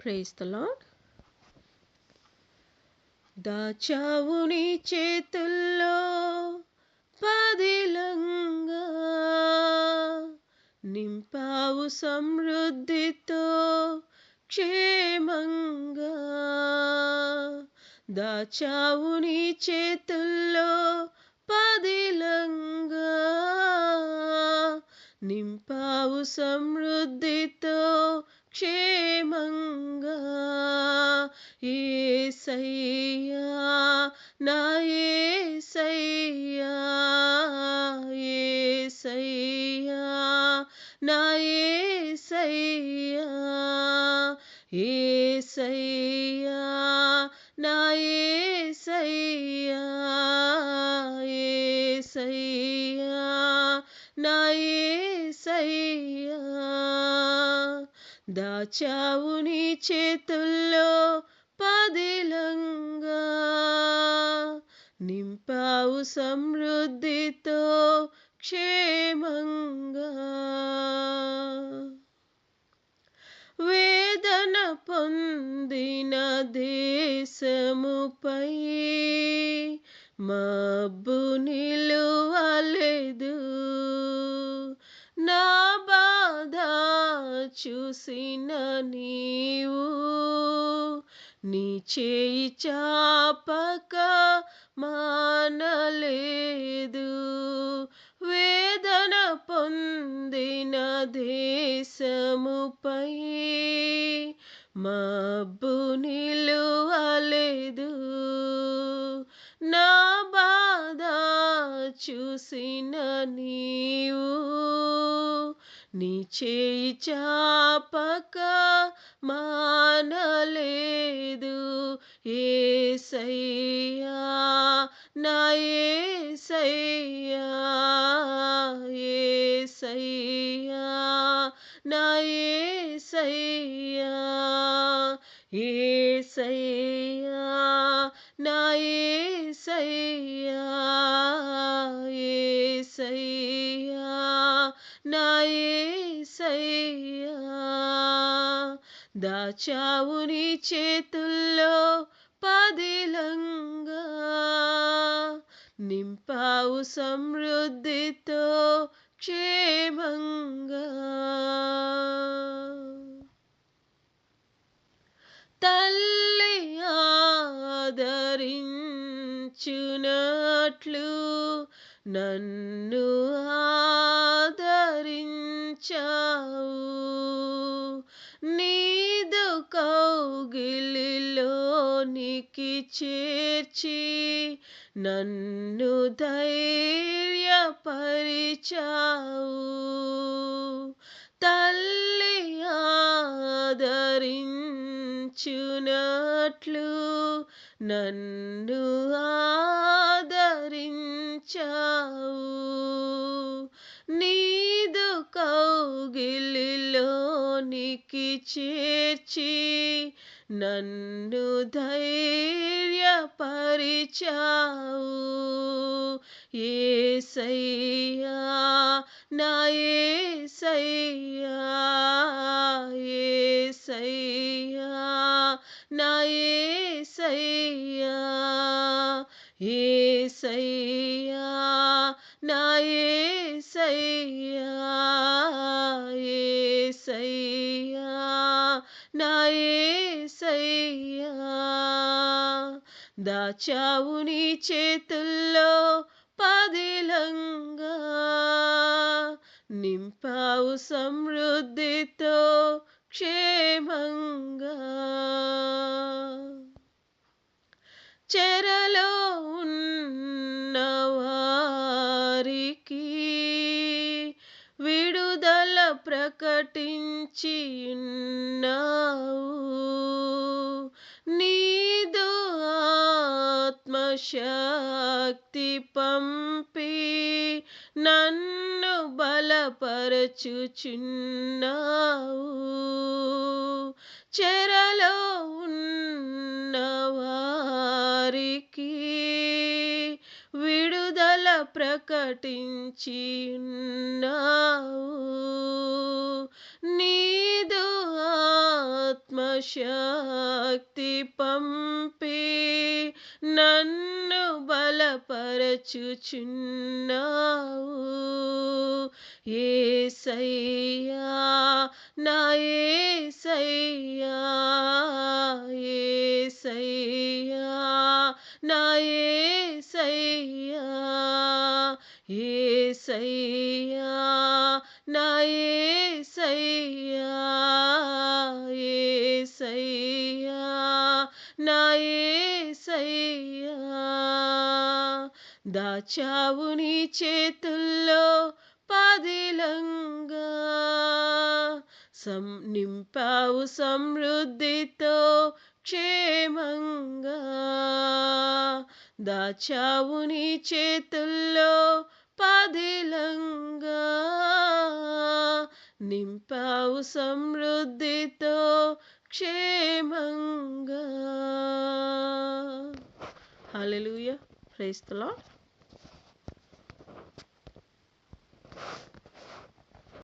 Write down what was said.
Praise the lord దాచావు నీ చేతుల్లో పదిలంగా నింపావు సమృద్ధితో క్షేమంగా దాచావు నీ చేతుల్లో పదిలంగా నింపావు సమృద్ధితో క్షేమంగా ఏసయ్యా నా ఏసయ్యా ఏసయ్యా నా ఏసయ్యా ఏసయ్యా నా దాచావు నీ చేతుల్లో పదిలంగా. నింపావు సమృద్ధితో క్షేమంగా. వేదన పొందిన దేశముపై మబ్బు నిలువలేదు చూసిన నీవు నీ చేయి చాపక మానలేదు. వేదన పొందిన దేశముపై మబ్బు నిలువలేదు. నా బాధ చూసిన నీవు నీ చేయి చాపక మానలేదు ఏసయ్యా నా ఏసయ్యా ఏసయ్యా నా ఏసయ్యా ఏసయ్యా నా దాచావు నీ చేతుల్లో పదిలంగా నింపావు సమృద్ధితో క్షేమంగా. తల్లి ఆదరించునట్లు నన్ను ఆదరించావు. కౌగిలిలోనికి చేర్చి నన్ను ధైర్యపరిచావు. తల్లి ఆదరించునట్లు నన్ను ఆదరించావు. నీదు కౌగిలిలోనికి చేర్చి నన్ను ధైర్యపరిచావు. ఏసయ్యా నా ఏసయ్యా ఏసయ్యా నా ఏసయ్యా. ఏసయ్యా నా ఏసయ్యా ఏసయ్యా నా ఏసయ్యా దాచావు నీ చేతుల్లో పదిలంగా నింపావు సమృద్ధితో క్షేమంగా. చెర ప్రకటించి ఉన్నావు నీదు ఆత్మశక్తి పంపి నన్ను బలపరచుచున్నావు. చెరలో విడుదల నీదు ఆత్మశక్తి పంపి నన్ను బలపరచుచున్నావు. ఏసయ్యా నా ఏసయ్యా ఏసయ్యా. నా ఏసయ్యా ఏసయ్యా నా ఏసయ్యా ఏసయ్యా నా ఏసయ్యా దాచావు నీ చేతుల్లో పదిలంగా సం నింపావు సమృద్ధితో క్షేమంగా. దాచావు నీ చేతుల్లో పదిలంగా. నింపావు సమృద్ధితో క్షేమంగా. హల్లెలూయా ప్రైజ్ ద లార్డ్